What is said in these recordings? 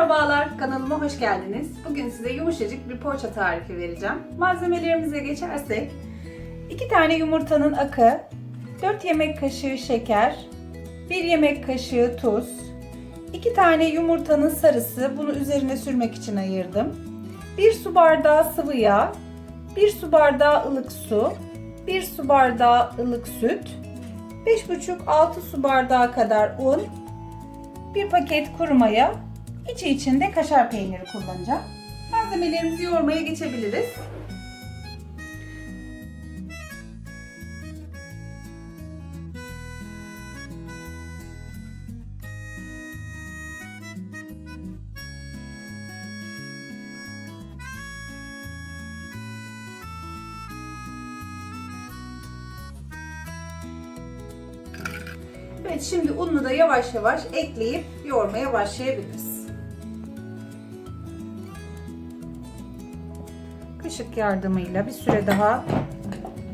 Merhabalar, kanalıma hoş geldiniz. Bugün size yumuşacık bir poğaça tarifi vereceğim. Malzemelerimize geçersek, 2 tane yumurtanın akı, 4 yemek kaşığı şeker, 1 yemek kaşığı tuz, 2 tane yumurtanın sarısı, bunu üzerine sürmek için ayırdım. 1 su bardağı sıvı yağ, 1 su bardağı ılık su, 1 su bardağı ılık süt, 5,5-6 su bardağı kadar un, bir paket kuru maya, içi içinde kaşar peyniri kullanacağım. Malzemelerimizi yoğurmaya geçebiliriz. Evet şimdi ununu da yavaş yavaş ekleyip yoğurmaya başlayabiliriz. Kaşık yardımıyla bir süre daha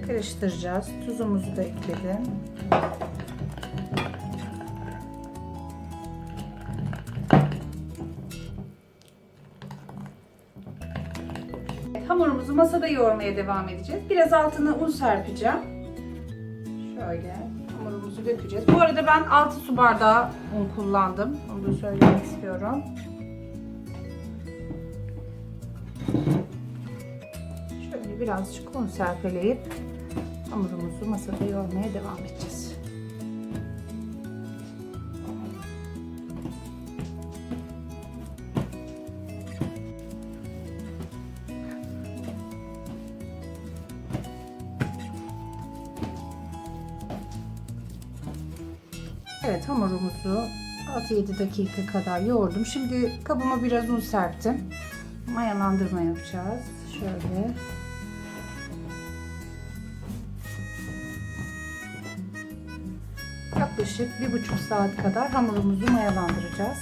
karıştıracağız. Tuzumuzu da ekledim. Hamurumuzu masada yoğurmaya devam edeceğiz. Biraz altına un serpeceğim. Şöyle hamurumuzu dökeceğiz. Bu arada ben 6 su bardağı un kullandım. Onu da söylemek istiyorum. Birazcık un serpeleyip hamurumuzu masada yoğurmaya devam edeceğiz. Evet hamurumuzu 6-7 dakika kadar yoğurdum. Şimdi kabıma biraz un serptim. Mayalandırma yapacağız. Şöyle. Yaklaşık bir buçuk saat kadar hamurumuzu mayalandıracağız.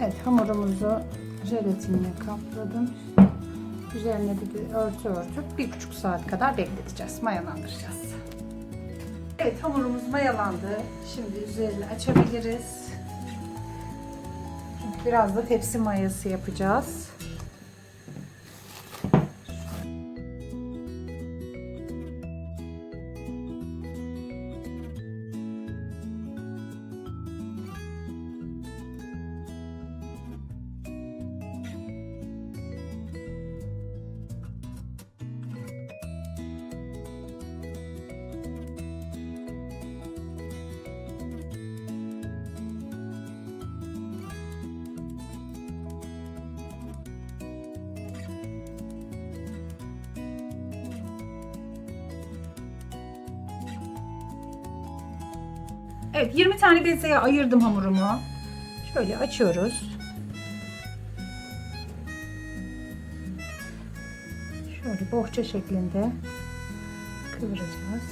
Evet hamurumuzu jelatinle kapladım. Üzerine bir örtü örtüp bir buçuk saat kadar bekleteceğiz. Mayalandıracağız. Evet hamurumuz mayalandı. Şimdi üzerini açabiliriz. Biraz da tepsi mayası yapacağız. Evet 20 tane bezeye ayırdım hamurumu. Şöyle açıyoruz. Şöyle bohça şeklinde kıvıracağız.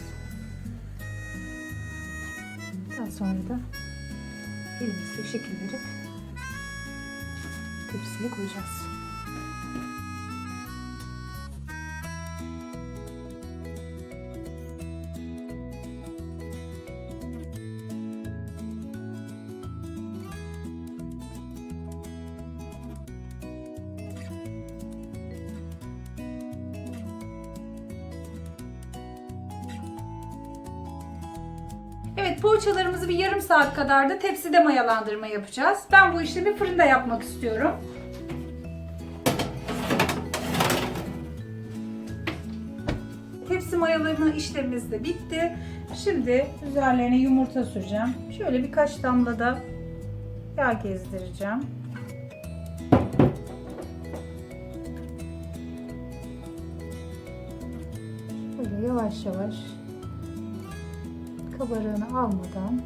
Daha sonra da elimizle şekil verip tepsiye koyacağız. Evet poğaçalarımızı bir yarım saat kadar da tepside mayalandırma yapacağız. Ben bu işlemi fırında yapmak istiyorum. Tepsi mayalama işlemimiz de bitti. Şimdi üzerlerine yumurta süreceğim. Şöyle birkaç damla da yağ gezdireceğim. Böyle yavaş yavaş kabarığını almadan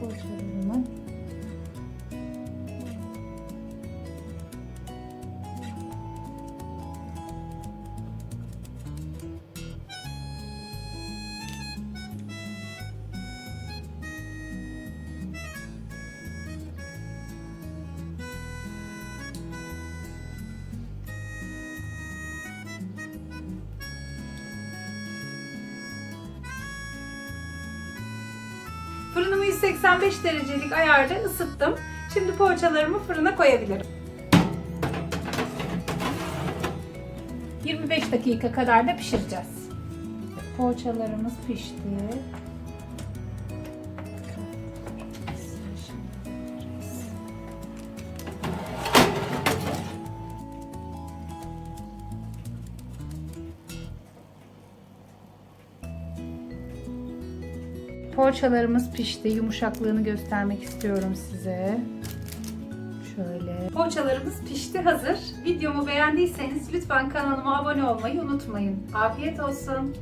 poğaçalarımı Fırınımı 185 derecelik ayarda ısıttım. Şimdi poğaçalarımı fırına koyabilirim. 25 dakika kadar da pişireceğiz. Poğaçalarımız pişti. Poğaçalarımız pişti. Yumuşaklığını göstermek istiyorum size. Şöyle. Poğaçalarımız pişti hazır. Videomu beğendiyseniz lütfen kanalıma abone olmayı unutmayın. Afiyet olsun.